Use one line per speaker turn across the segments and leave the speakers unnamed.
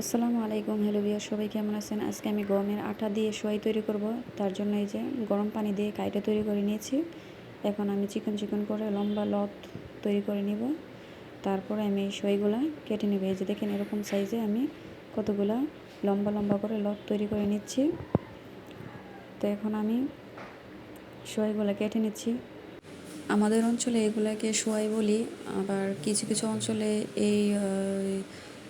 আসসালামু আলাইকুম, হ্যালো বিয়া সবাই কেমন আছেন? আজকে আমি গমের আটা দিয়ে সোয়াই তৈরি করব। তার জন্য এই যে গরম পানি দিয়ে কাইটা তৈরি করে নিয়েছি। এখন আমি চিকন চিকন করে লম্বা লত তৈরি করে নিব। তারপরে আমি এই সোয়াইগুলা কেটে নেব। এই যে দেখেন এরকম সাইজে আমি কতগুলা লম্বা লম্বা করে লত তৈরি করে নিচ্ছি। তো এখন আমি সোয়াইগুলা কেটে নিচ্ছি। আমাদের অঞ্চলে এগুলাকে সোয়াই বলি। আবার কিছু কিছু অঞ্চলে এই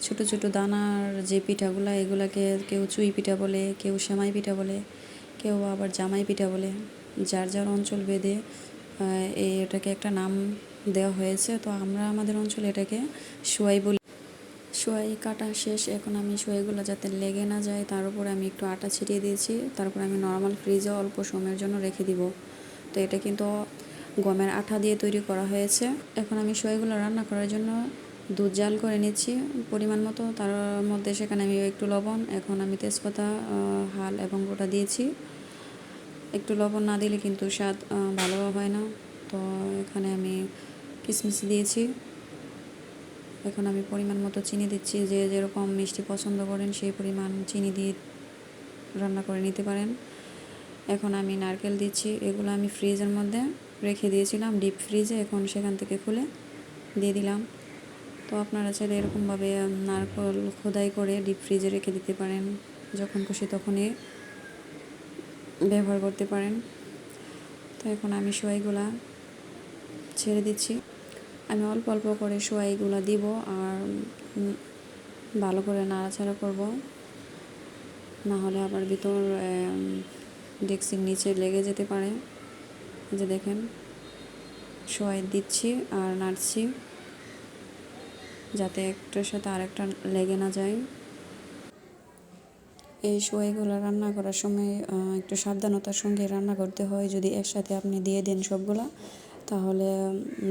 ছোট ছোট দানার যে পিঠাগুলা, এগুলাকে কেউ চুই পিঠা বলে, কেউ সেমাই পিঠা বলে, কেউ আবার জামাই পিঠা বলে। যার যার অঞ্চল এই এটাকে একটা নাম দেওয়া হয়েছে। তো আমরা আমাদের অঞ্চলে এটাকে সোয়াই বলি। সোয়াই কাটা শেষ। এখন আমি সোয়াইগুলো যাতে লেগে না যায়, তার উপরে আমি একটু আটা ছিটিয়ে দিয়েছি। তারপর আমি নর্মাল ফ্রিজে অল্প সময়ের জন্য রেখে দিব। তো এটা কিন্তু গমের আঠা দিয়ে তৈরি করা হয়েছে। এখন আমি সোয়াইগুলো রান্না করার জন্য দুধ জাল করে নিচ্ছি, পরিমাণ মতো। তার মধ্যে সেখানে আমি একটু লবণ, এখন আমি তেজপাতা হাল এবং গোটা দিয়েছি। একটু লবণ না দিলে কিন্তু স্বাদ ভালো হয় না। তো এখানে আমি কিশমিশ দিয়েছি। এখন আমি পরিমাণ মতো চিনি দিচ্ছি, যে যেরকম মিষ্টি পছন্দ করেন সেই পরিমাণ চিনি দিয়ে রান্না করে নিতে পারেন। এখন আমি নারকেল দিচ্ছি, এগুলো আমি ফ্রিজের মধ্যে রেখে দিয়েছিলাম, ডিপ ফ্রিজে। এখন সেখান থেকে খুলে দিয়ে দিলাম। তো আপনারা চাইলে এরকমভাবে নারকল খোদাই করে ডিপ ফ্রিজে রেখে দিতে পারেন, যখন খুশি তখনই ব্যবহার করতে পারেন। তো এখন আমি সোয়াইগুলা ছেড়ে দিচ্ছি। আমি অল্প অল্প করে সোয়াইগুলা দিব আর ভালো করে নাড়াচাড়া করব। না হলে আবার ভিতর ডেক্সির নিচে লেগে যেতে পারে। যে দেখেন, সোয়াই দিচ্ছি আর নাড়ছি। যাতে একটার সাথে আরেকটা লেগে না যায়। এই সোয়াইগুলো রান্না করার সময় একটু সাবধানতার সঙ্গে রান্না করতে হয়। যদি একসাথে আপনি দিয়ে দেন সবগুলা, তাহলে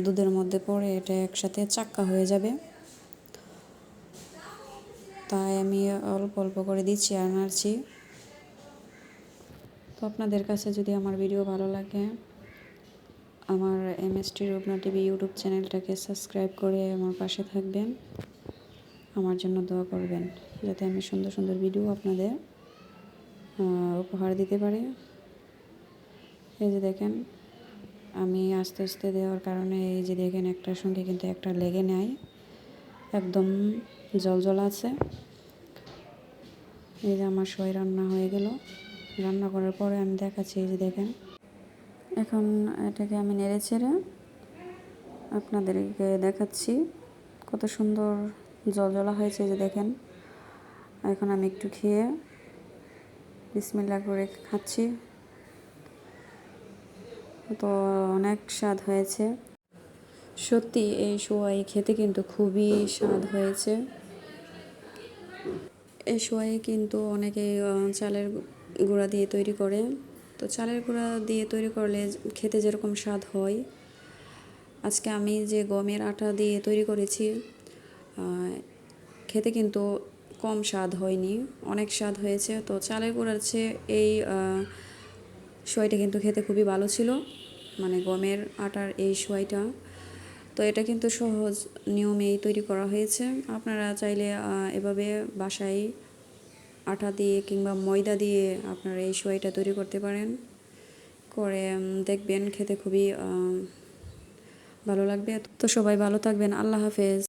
দুধের মধ্যে পড়ে এটা একসাথে চাক্কা হয়ে যাবে। তাই আমি অল্প অল্প করে দিচ্ছি আর নাড়ছি। তো আপনাদের কাছে যদি আমার ভিডিও ভালো লাগে আমার M S T Rupna TV YouTube চ্যানেলটাকে সাবস্ক্রাইব করে আমার পাশে থাকবেন। আমার জন্য দোয়া করবেন, যাতে আমি সুন্দর সুন্দর ভিডিও আপনাদের উপহার দিতে পারি। এই যে দেখেন, আমি আস্তে আস্তে দেওয়ার কারণে এই যে দেখেন, একটার সঙ্গে কিন্তু একটা লেগে নেয় একদম জল জল আছে। এই যে আমার সবাই রান্না হয়ে গেল। রান্না করার পরে আমি দেখাচ্ছি, এই যে দেখেন এখন এটাকে আমি নেড়ে ছেড়ে আপনাদেরকে দেখাচ্ছি। কত সুন্দর জলজলা হয়েছে যে দেখেন। এখন আমি একটু খেয়ে বিসমিল্লা করে খাচ্ছি। তো অনেক স্বাদ হয়েছে। সত্যি এই সোয়াই খেতে কিন্তু খুবই স্বাদ হয়েছে। এই সোয়াই কিন্তু অনেকে চালের গুঁড়া দিয়ে তৈরি করে। তো চালের গুঁড়া দিয়ে তৈরি করলে খেতে যেরকম স্বাদ হয়। আজকে আমি যে গমের আটা দিয়ে তৈরি করেছি খেতে কিন্তু কম স্বাদ হয়নি, অনেক স্বাদ হয়েছে। তো চালের গুঁড়ার চেয়ে এই সোয়াইটা কিন্তু খেতে খুবই ভালো ছিল মানে গমের আটার এই সোয়াইটা। তো এটা কিন্তু সহজ নিয়মেই তৈরি করা হয়েছে। আপনারা চাইলে এভাবে বাসায় আটা দিয়ে কিংবা ময়দা দিয়ে আপনারা এই সোয়াইটা তৈরি করতে পারেন। করে দেখবেন খেতে খুবই ভালো লাগবে। তো সবাই ভালো থাকবেন। আল্লাহ হাফেজ।